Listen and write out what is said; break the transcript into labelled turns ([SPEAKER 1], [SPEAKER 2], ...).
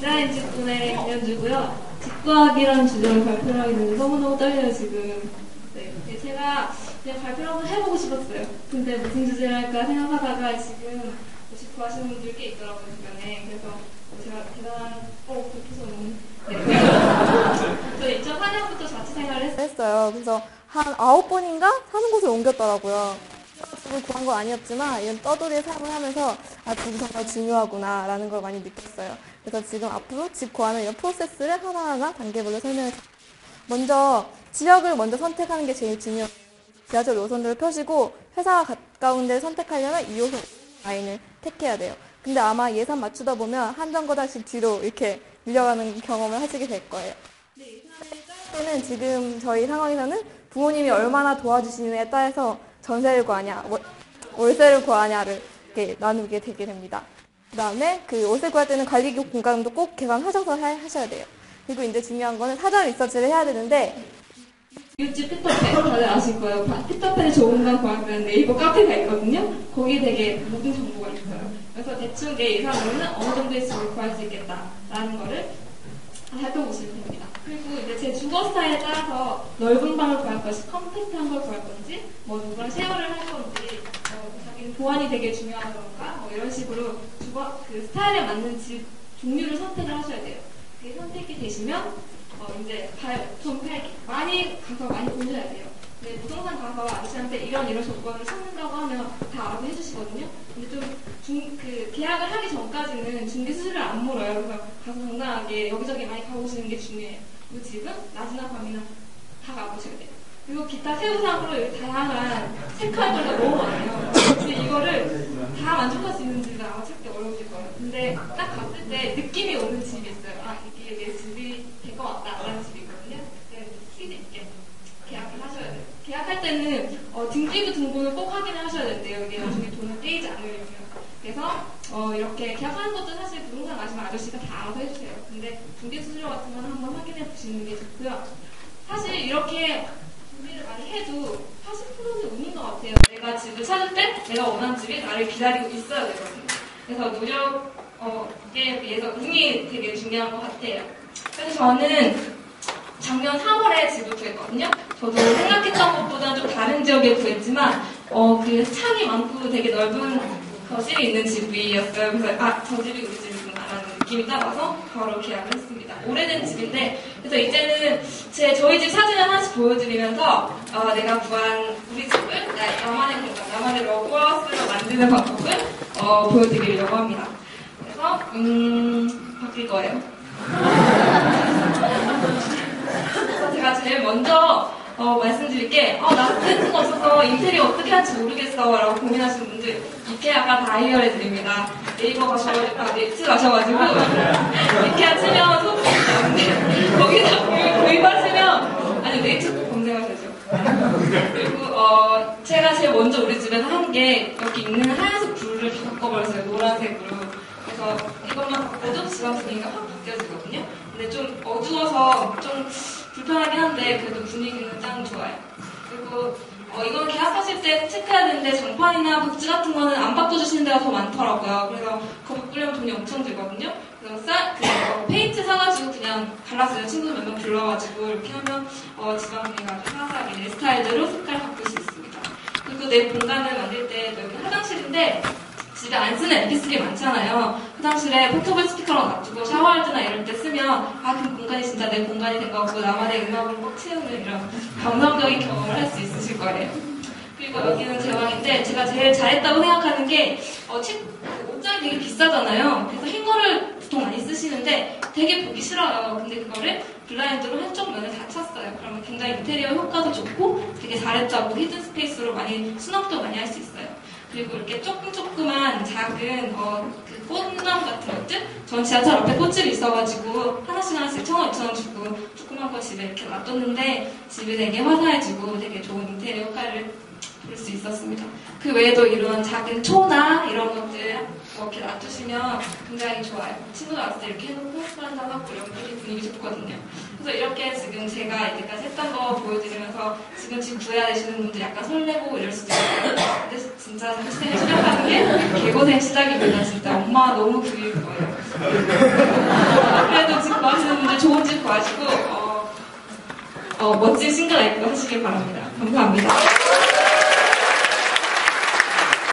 [SPEAKER 1] 디자인 직군의 김현주고요. 직구하기라는 주제를 발표를 하게 되는데 너무너무 떨려요, 지금. 네, 네, 제가 그냥 발표를 한번 해보고 싶었어요. 근데 무슨 주제를 할까 생각하다가 지금 직구 하시는 분들 꽤 있더라고요, 주변에. 그래서 제가 대단한, 어, 교수님. 네. 저 2004년부터 자취 생활을 했어요.
[SPEAKER 2] 그래서 한 아홉 번인가 사는 곳을 옮겼더라고요. 집을 구한 건 아니었지만 이런 떠돌이의 삶을 하면서 아 집이 정말 중요하구나 라는 걸 많이 느꼈어요. 그래서 지금 앞으로 집 구하는 이런 프로세스를 하나하나 단계별로 설명해 드릴게요. 먼저 지역을 먼저 선택하는 게 제일 중요해요. 지하철 노선들을 펴시고 회사가 가까운 데를 선택하려면 2호선 라인을 택해야 돼요. 근데 아마 예산 맞추다 보면 한 정거장씩 뒤로 이렇게 밀려가는 경험을 하시게 될 거예요. 때는 지금 저희 상황에서는 부모님이 얼마나 도와주시느냐에 따라서 전세를 구하냐, 월- 월세를 구하냐를 이렇게 나누게 되게 됩니다. 그 다음에 그 월세 구할 때는 관리 공간도 꼭 개방하셔서 하- 하셔야 돼요. 그리고 이제 중요한 거는 사전 리서치를 해야 되는데
[SPEAKER 1] 이웃집 피터팬 다들 아실 거예요. 바- 피터팬의 좋은 건 구하면 네이버 카페가 있거든요. 거기에 되게 모든 정보가 있어요. 그래서 대충 내 예산으로는 어느 정도의 집을 구할 수 있겠다라는 거를 살펴보시면 됩니다. 그리고 이제 제 주거 스타일에 따라서 넓은 방을 구할 것이 컴팩트한 걸 구할 건지, 뭐 누구랑 쉐어를 할 건지, 뭐 자기는 보안이 되게 중요하던가, 뭐 이런 식으로 주거 그 스타일에 맞는 집 종류를 선택을 하셔야 돼요. 그게 선택이 되시면 어, 이제 발, 좀. 많이 가서 많이 보셔야 돼요. 근데 부동산 가서 아저씨한테 이런 이런 조건을 찾는다고 하면 다 알아서 해주시거든요. 근데 좀 중, 그 계약을 하기 전까지는 중개 수수료를 안 물어요. 그래서 가서 당당하게 여기저기 많이 가보시는 게 중요해요. 그 집은 낮이나 밤이나 다 가보셔야 돼요. 그리고 기타 세부상으로 다양한 체크할 거리가 너무 많아요. 근데 이거를 다 만족할 수 있는 집은 아마 찾기 어려우실 거예요. 근데 딱 갔을 때 느낌이 오는 집이 있어요. 아, 이게 내 집이 될 것 같다라는 집이 있거든요. 그때 스피드 있게 계약을 하셔야 돼요. 계약할 때는 어, 등기부 등본을 꼭 확인을 하셔야 된대요. 이게 나중에 돈을 떼이지 않으려면. 그래서 어, 이렇게 계약하는 것도 사실 부동산 아시면 아저씨가 다 알아서 해주세요. 근데 중개 수수료 같은 건 한번 확인해 보시는 게 좋고요. 사실 이렇게 준비를 많이 해도 80%는 운인 것 같아요. 내가 집을 찾을 때 내가 원하는 집이 나를 기다리고 있어야 되거든요. 그래서 노력에 비해서 운이 되게 중요한 것 같아요. 그래서 저는 작년 3월에 집을 구했거든요. 저도 생각했던 것보다 좀 다른 지역에 구했지만 어, 그 창이 많고 되게 넓은 거실이 있는 집이었어요. 그래서 아, 저 집이 우리 집이구나라는 느낌이 따라서 바로 계약을 했습니다. 오래된 집인데 그래서 이제는 제 저희 집 사진을 하나씩 보여드리면서 어, 내가 구한 우리 집을 나, 나만의 공간, 나만의 러브하우스로 만드는 방법을 어, 보여드리려고 합니다. 그래서 음, 바뀔 거예요. 제가 제일 먼저 어, 말씀드릴 게, 어, 나 센스가 없어서 인테리어 어떻게 할지 모르겠어. 라고 고민하시는 분들, 이케아가 다 해결해드립니다. 네이버 가셔가지고, 아, 네트 가셔가지고, 이케아 치면 소문이 나는데, 거기다 구입- 구입하시면, 아니, 네이트 꼭 검색하셔야죠. 그리고, 어, 제가 제일 먼저 우리 집에서 한 게, 여기 있는 하얀색 불을 다 바꿔버렸어요. 노란색으로. 그래서 이것만 바꿔도 집안 분위기가 확 바뀌어지거든요. 근데 좀 어두워서 좀 불편하긴 한데 그래도 분위기는 짱 좋아요. 그리고 어, 이건 계약하실 때 체크해야 되는데 장판이나 박지 같은 거는 안 바꿔주시는 데가 더 많더라고요. 그래서 그거 바꾸려면 돈이 엄청 들거든요. 그래서 싸, 그, 어, 페인트 사가지고 그냥 발랐어요. 친구 몇 명 불러가지고 이렇게 하면 어, 집안 분위기가 화사하게 내 스타일대로 색깔 바꿀 수 있습니다. 그리고 내 공간을 만들 때 여기 화장실인데 집에 안 쓰는 MP3 많잖아요. 화장실에 포토블 스피커로 놔두고 샤워할 때나 이럴 때 쓰면 아, 그 공간이 진짜 내 공간이 된것 같고 나만의 음악으로 꼭 채우는 이런 감성적인 경험을 할 수 있으실 거예요. 그리고 여기는 제 방인데 제가 제일 잘했다고 생각하는 게 어, 책, 그 옷장이 되게 비싸잖아요. 그래서 흰 거를 보통 많이 쓰시는데 되게 보기 싫어요. 근데 그거를 블라인드로 한쪽 면을 다 쳤어요. 그러면 굉장히 인테리어 효과도 좋고 되게 잘했다고 히든 스페이스로 많이 수납도 많이 할 수 있어요. 그리고 이렇게 조금 조그만 작은 어, 그 꽃나무 같은 것들 전 지하철 앞에 꽃집이 있어가지고 하나씩 하나씩 천 원, 이천 원 주고 조그만 거 집에 이렇게 놔뒀는데 집이 되게 화사해지고 되게 좋은 인테리어 효과를 볼 수 있었습니다. 그 외에도 이런 작은 초나 이런 것들 뭐 이렇게 놔두시면 굉장히 좋아요. 친구들 왔을 때 이렇게 해놓고 술 한잔 하고 이렇게 분위기 좋거든요. 그래서 이렇게 지금 제가 이때까지 했던 거 보여드리면서 지금 집 구해야 되시는 분들 약간 설레고 이럴 수도 있어요. 근데 진짜 선생님 시작하는 게 개고생 시작입니다. 진짜 엄마 너무 구일 거예요. 그래도 지금 마시는 분들 좋은 집 구하시고 어, 어, 멋진 신가 입고 하시길 바랍니다. 감사합니다.